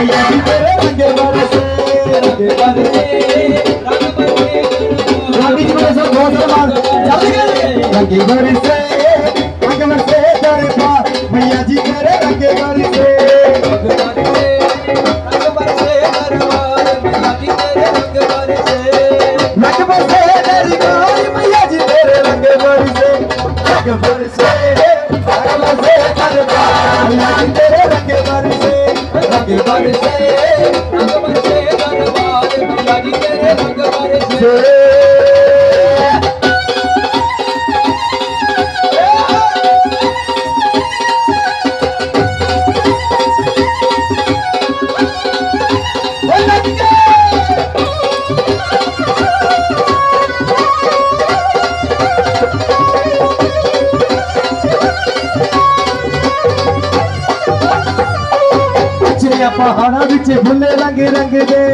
मैया जी तेरे रंग बरसे रंग बरसे रानी जी मेरे साथ बहुत समान चल गए रंग बरसे रंग बरसे तेरे पार मैया जी तेरे रंग बरसे ਪਹਾੜਾਂ ਵਿੱਚ ਫੁੱਲੇ ਰੰਗ ਰੰਗ ਦੇ।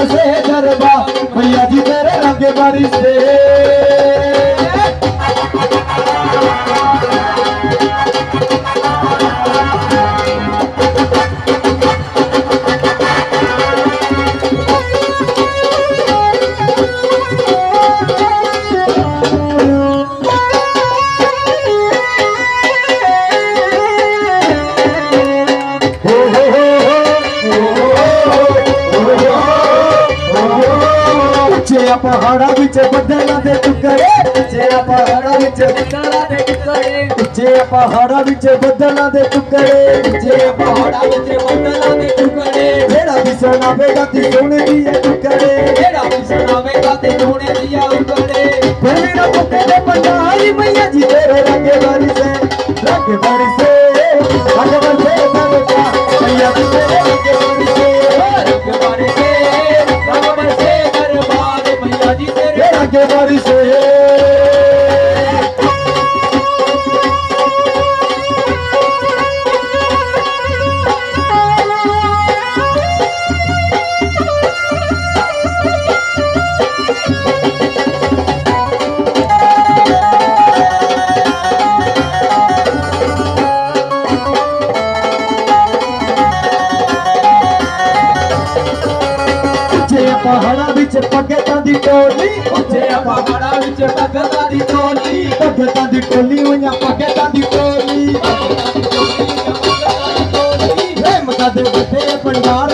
रंग ਉੱਚੇ ਪਹਾੜਾਂ ਵਿੱਚ ਬੱਦਲਾਂ ਦੇ ਟੁਕੜੇ ਉੱਚੇ ਪਹਾੜਾਂ ਵਿੱਚ ਉੱਚੇ ਪਹਾੜਾਂ ਵਿੱਚ ਬੱਦਲਾਂ ਦੇ ਟੁਕੜੇ ਉੱਚੇ ਪਹਾੜਾਂ ਵਿੱਚ ਜਿਹੜਾ ਵੀ ਸੋਨਾ ਵੇਗਾ ਤੇ ਸੋਨੇ ਦੀ ਇਹ ਟੁਕੜੇ। ਫਿਰ ਵੀ ਨਾ ਮੁੱਕੇ ਦੇ ਪੰਡਾਲੀ ਮਈਆ ਜੀ ਤੇਰੇ ਰੰਗ ਬਰਸੇ ਰੰਗ ਬਰਸੇ ਰੰਗ ਰੰਗ ਬਰਸੇ ਉੱਚੇ ਪਹਾੜਾਂ ਵਿੱਚ ਪੱਗਾਂ ਦੀ ਟੋਲੀ। ਉੱਚੇ ਪਹਾੜਾਂ ਵਿੱਚ ਭਗਤਾਂ ਦੀ ਟੋਲੀ। ਪੱਗਾਂ ਦੀ ਟੋਲੀ ਹੋਈਆਂ ਪੱਗਾਂ ਦੀ ਟੋਲੀ। ਰਹਿਮਤਾਂ ਦੇ ਵੱਡੇ ਪੰਡਾਰ